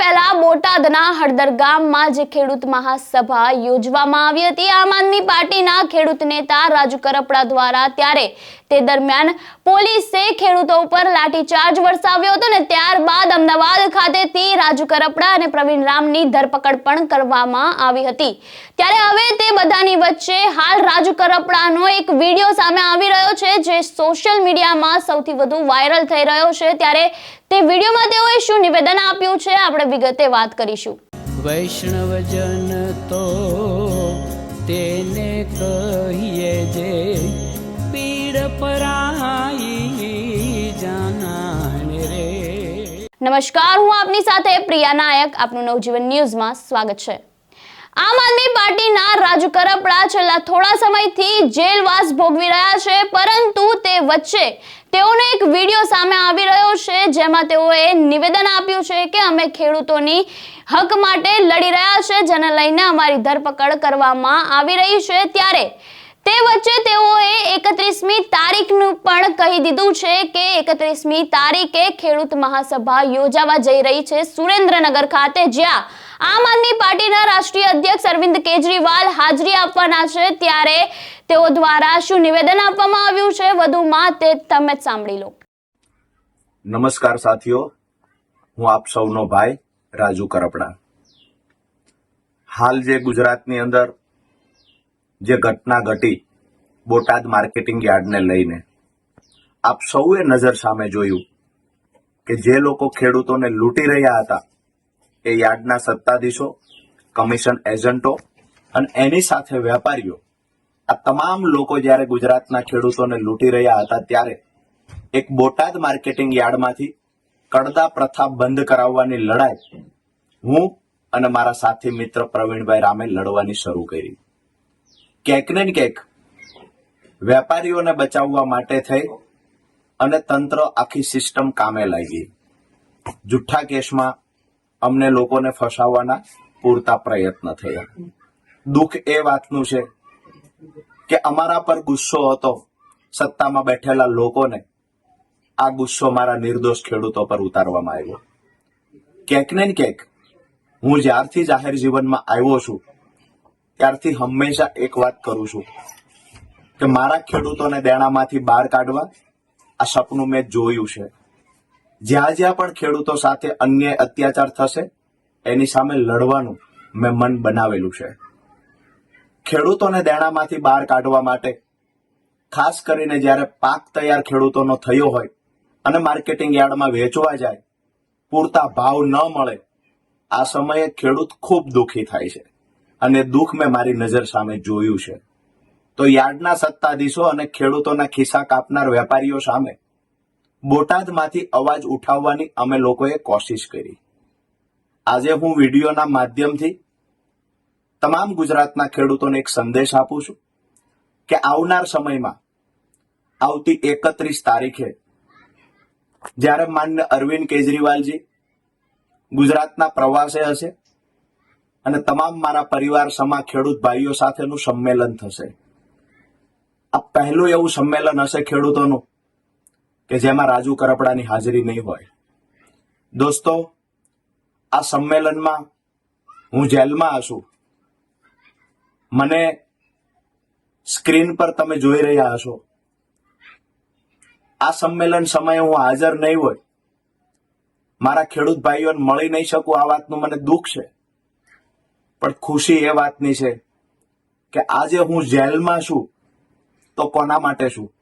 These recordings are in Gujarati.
પહેલા બોટાદના હળદર ગામમાં જે ખેડૂત મહાસભા યોજવામાં આવી હતી. આમ આદમી પાર્ટીના ખેડૂત નેતા રાજુ કરપડા દ્વારા ત્યારે તે દરમિયાન પોલીસે ખેડૂતો ઉપર લાઠીચાર્જ વરસાવ્યો હતો ને ત્યારબાદ અમદાવાદ ખાતેથી રાજુ કરપડા અને પ્રવીણ રામની ધરપકડ પણ કરવામાં આવી હતી. ત્યારે હવે તે બધાની વચ્ચે હાલ રાજુ કરપડાનો એક વીડિયો સામે આવી રહ્યો છે, જે સોશિયલ મીડિયામાં સૌથી વધુ વાયરલ થઈ રહ્યો છે. ત્યારે તે વિડીયોમાં તેઓએ શું નિવેદન આપ્યું છે, આપણે વિગતે વાત કરીશું. વૈષ્ણવજન તો તેને કહીએ જે પીડ પરાઈ નમસ્કાર, હું આપની સાથે પ્રિયા નાયક. આપનું નવજીવન ન્યૂઝમાં સ્વાગત છે. આમ આદમી પાર્ટીના રાજુ કરપડા છેલ્લા થોડા સમયથી જેલવાસ ભોગવી રહ્યા છે, પરંતુ તે વચ્ચે તેઓનો એક વીડિયો સામે આવી રહ્યો છે, જેમાં તેઓએ નિવેદન આપ્યું છે કે અમે ખેડૂતોની હક માટે લડી રહ્યા છે, જેને લઈને અમારી ધરપકડ કરવામાં આવી રહી છે. ત્યારે તે વચ્ચે તેઓએ એકત્રીસમી તારીખનું પણ કહી દીધું છે કે એકત્રીસમી તારીખે ખેડૂત મહાસભા યોજાવા જઈ રહી છે સુરેન્દ્રનગર ખાતે, જ્યાં આમ આદમી પાર્ટીના રાષ્ટ્રીય અધ્યક્ષ અરવિંદ કેજરીવાલ હાજરી આપવાના છે. ત્યારે તેઓ દ્વારા શું નિવેદન આપવામાં આવ્યું છે? વધુમાં તે તમે જ સાંભળી લો. નમસ્કાર સાથીઓ. હું આપ સૌનો ભાઈ રાજુ કરપડા. હાલ જે ગુજરાતની અંદર જે ઘટના ઘટી બોટાદ માર્કેટિંગ યાર્ડને લઈને. આપ સૌએ નજર સામે જોયું કે જે લોકો ખેડૂતોને લૂંટી રહ્યા હતા, એ યાર્ડના સત્તાધીશો, કમિશન એજન્ટો અને એની સાથે વેપારીઓ. આ તમામ લોકો જ્યારે ગુજરાતના ખેડૂતોને લૂંટી રહ્યા હતા ત્યારે એક બોટાદ માર્કેટિંગ યાર્ડમાંથી કડદા પ્રથા બંધ કરાવવાની લડાઈ હું અને મારા સાથી મિત્ર પ્રવીણભાઈ રામે લડવાની શરૂ કરી. ક્યાંક ને ક્યાંક વેપારીઓને બચાવવા માટે થઈ અને તંત્ર આખી સિસ્ટમ કામે લાગી. જુઠ્ઠા કેસમાં અમને લોકોને ફસાવવાના પૂરતા પ્રયત્ન થયા. દુઃખ એ વાતનું છે કે અમારા પર ગુસ્સો હતો સત્તામાં બેઠેલા લોકોને. આ ગુસ્સો મારા નિર્દોષ ખેડૂતો પર ઉતારવામાં આવ્યો. ક્યાંક ને ક્યાંક હું જ્યારથી જાહેર જીવનમાં આવ્યો છું ત્યારથી હંમેશા એક વાત કરું છું કે મારા ખેડૂતોને દેણામાંથી બહાર કાઢવા આ સપનું મેં જોયું છે. જ્યાં જ્યાં પણ ખેડૂતો સાથે અન્ય અત્યાચાર થશે, એની સામે લડવાનું મેં મન બનાવેલું છે. ખેડૂતોને દેણામાંથી બહાર કાઢવા માટે, ખાસ કરીને જ્યારે પાક તૈયાર ખેડૂતોનો થયો હોય અને માર્કેટિંગ યાર્ડમાં વેચવા જાય, પૂરતા ભાવ ન મળે, આ સમયે ખેડૂત ખૂબ દુઃખી થાય છે. અને દુઃખ મેં મારી નજર સામે જોયું છે. તો યાર્ડના સત્તાધીશો અને ખેડૂતોના ખિસ્સા કાપનાર વેપારીઓ સામે બોટાદમાંથી અવાજ ઉઠાવવાની અમે લોકોએ કોશિશ કરી. આજે હું વિડીયોના માધ્યમથી તમામ ગુજરાતના ખેડૂતોને એક સંદેશ આપું છું કે આવનાર સમયમાં, આવતી એકત્રીસ તારીખે, જ્યારે માન્ય અરવિંદ કેજરીવાલજી ગુજરાતના પ્રવાસે હશે અને તમામ મારા પરિવાર સમા ખેડૂત ભાઈઓ સાથેનું સંમેલન થશે. આ પહેલું એવું સંમેલન હશે ખેડૂતોનું, કે જેમાં રાજુ કરપડાની હાજરી નહીં હોય. દોસ્તો, આ સંમેલનમાં હું જેલમાં હશું. મને સ્ક્રીન પર તમે જોઈ રહ્યા હશો. આ સંમેલન સમયે હું હાજર નહીં હોય. મારા ખેડૂત ભાઈઓને મળી નહીં શકું, આ વાતનું મને દુઃખ છે. પણ ખુશી એ વાતની છે કે આજે હું જેલમાં છું, તો કોના માટે છું?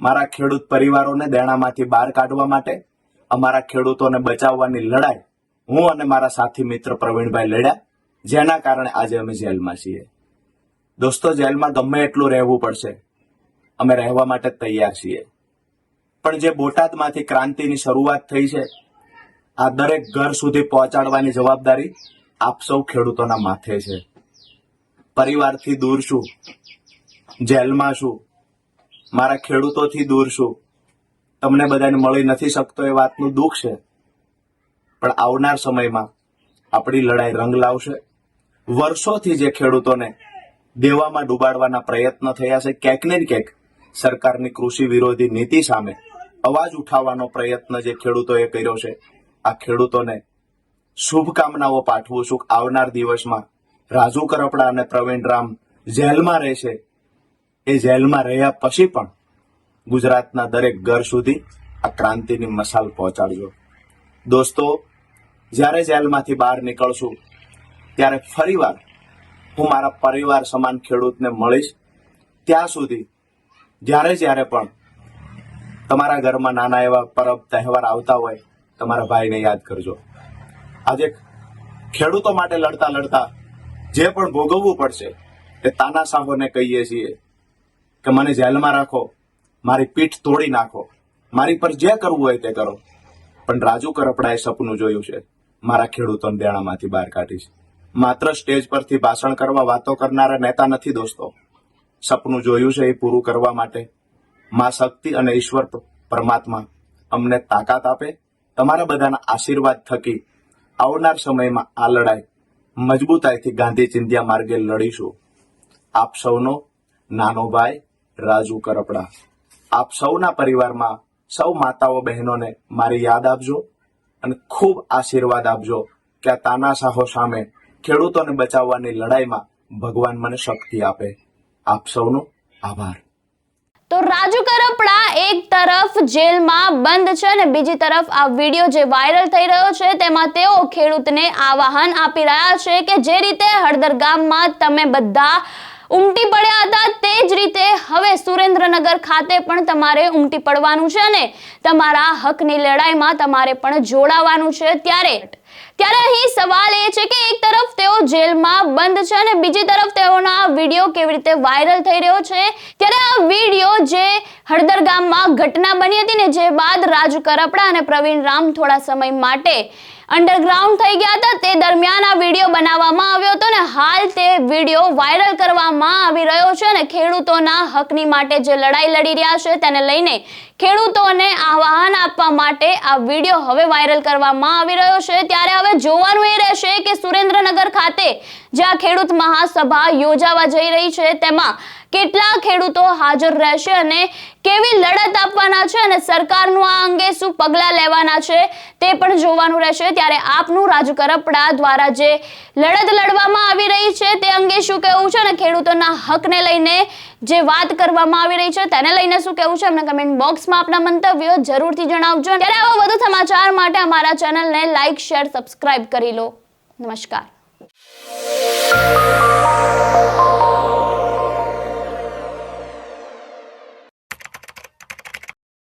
મારા ખેડૂત પરિવારોને દેણામાંથી બહાર કાઢવા માટે, અમારા ખેડૂતોને બચાવવાની લડાઈ, હું અને મારા સાથી મિત્ર પ્રવીણભાઈ લડ્યા જેના કારણે આજે અમે જેલમાં છીએ. દોસ્તો, જેલમાં ગમે એટલું રહેવું પડશે. અમે રહેવા માટે તૈયાર છીએ. પણ જે બોટાદમાંથી ક્રાંતિની શરૂઆત થઈ છે, આ દરેક ઘર સુધી પહોંચાડવાની જવાબદારી આપ સૌ ખેડૂતોના માથે છે. પરિવારથી દૂર છું. જેલમાં છું. મારા ખેડૂતોથી દૂર છું. તમને બધાને મળી નથી શકતો એ વાતનું દુઃખ છે. પણ આવનાર સમયમાં આપણી લડાઈ રંગ લાવશે. વર્ષોથી જે ખેડૂતોને દેવામાં ડૂબાડવાના પ્રયત્ન થયા છે, ક્યાંક ને ક્યાંક સરકારની કૃષિ વિરોધી નીતિ સામે અવાજ ઉઠાવવાનો પ્રયત્ન જે ખેડૂતોએ કર્યો છે, આ ખેડૂતોને શુભકામનાઓ પાઠવું છું. આવનાર દિવસમાં રાજુ કરપડા અને પ્રવીણ રામ જેલમાં રહેશે. એ જેલમાં રહ્યા પછી પણ ગુજરાતના દરેક ઘર સુધી આ ક્રાંતિની મસાલ પહોંચાડજો. દોસ્તો, જ્યારે જેલમાંથી બહાર નીકળશું, ત્યારે ફરીવાર હું મારા પરિવાર સમાન ખેડૂતને મળીશ. ત્યાં સુધી, જ્યારે જ્યારે પણ તમારા ઘરમાં નાના એવા પરબ તહેવાર આવતા હોય, તમારા ભાઈને યાદ કરજો. આજે ખેડૂતો માટે લડતા લડતા જે પણ ભોગવવું પડશે તે તાનાશાહોને કહીએ છીએ કે મને જેલમાં રાખો, મારી પીઠ તોડી નાખો, મારી પર જે કરવું હોય તે કરો. પણ રાજુ કરપડાએ સપનું જોયું છે, મારા ખેડૂતોને દેણામાંથી બહાર કાઢીશ. માત્ર સ્ટેજ પરથી ભાષણ કરવા વાતો કરનારા નેતા નથી દોસ્તો. સપનું જોયું છે એ પૂરું કરવા માટે. મા શક્તિ અને ઈશ્વર પરમાત્મા અમને તાકાત આપે, તમારા બધાના આશીર્વાદ થકી આવનાર સમયમાં આ લડાઈ મજબૂતાઈથી ગાંધી ચિંધ્યા માર્ગે લડીશું. આપ સૌનો નાનો ભાઈ રાજુ કરપડા. આપ સૌના પરિવારમાં સૌ માતાઓ બહેનોને મારી યાદ આપજો અને ખૂબ આશીર્વાદ આપજો કે આ તાનાશાહો સામે ખેડૂતોને બચાવવાની લડાઈમાં ભગવાન મને શક્તિ આપે. આપ સૌનો આભાર. તો રાજુ કરપડા એક તરફ જેલમાં બંધ છે અને બીજી તરફ આ વીડિયો જે વાયરલ થઈ રહ્યો છે, તેમાં તેઓ ખેડૂતને આવાહન આપી રહ્યા છે કે જે રીતે હળદર ગામમાં તમે બધા ઉમટી પડ્યા હતા તે જ રીતે હવે સુરેન્દ્રનગર ખાતે પણ તમારે ઉમટી પડવાનું છે અને તમારા હકની લડાઈમાં તમારે પણ જોડાવાનું છે ત્યારે. ત્યારે અહીં સવાલ એ છે કે એક તરફ તેઓ જેલમાં બંધ છે અને બીજી તરફ તેઓના વીડિયો કેવી રીતે વાયરલ થઈ રહ્યો છે. ત્યારે આ વીડિયો જે હળદર ગામમાં ઘટના બની હતી ને જે બાદ રાજુ કરપડા અને પ્રવીણ રામ થોડા સમય માટે અંડરગ્રાઉન્ડ થઈ ગયા હતા. તે દરમિયાન આ વીડિયો બનાવવામાં આવ્યો હતો ને હાલ તે વીડિયો વાયરલ કરવામાં આવી રહ્યો છે અને ખેડૂતોના હકની માટે જે લડાઈ લડી રહ્યા છે તેને લઈને ખેડૂતોને આહવાન આપવા માટે આ વીડિયો હવે વાયરલ કરવામાં આવી રહ્યો છે. ત્યારે હવે જોવાનું એ રહેશે કે સુરેન્દ્રનગર ખાતે જ્યાં ખેડૂત મહાસભા યોજાવા જઈ રહી છે, તેમાં કેટલા ખેડૂતો હાજર રહેશે અને કેવી લડત આપવાના છે અને સરકારનું આ અંગે શું પગલાં લેવાના છે તે પણ જોવાનું રહેશે. ત્યારે આપનું રાજુ કરપડા દ્વારા જે લડત લડવામાં આવી રહી છે, તે અંગે શું કહેવું છે અને ખેડૂતોના હકને લઈને જે વાત કરવામાં આવી રહી છે, તેને લઈને શું કહેવું છે, અમને કમેન્ટ બોક્સમાં આપના મંતવ્યો જરૂરથી જણાવજો. ત્યારે આવા વધુ સમાચાર માટે અમારા ચેનલને લાઇક શેર સબસ્ક્રાઇબ કરી લો. નમસ્કાર.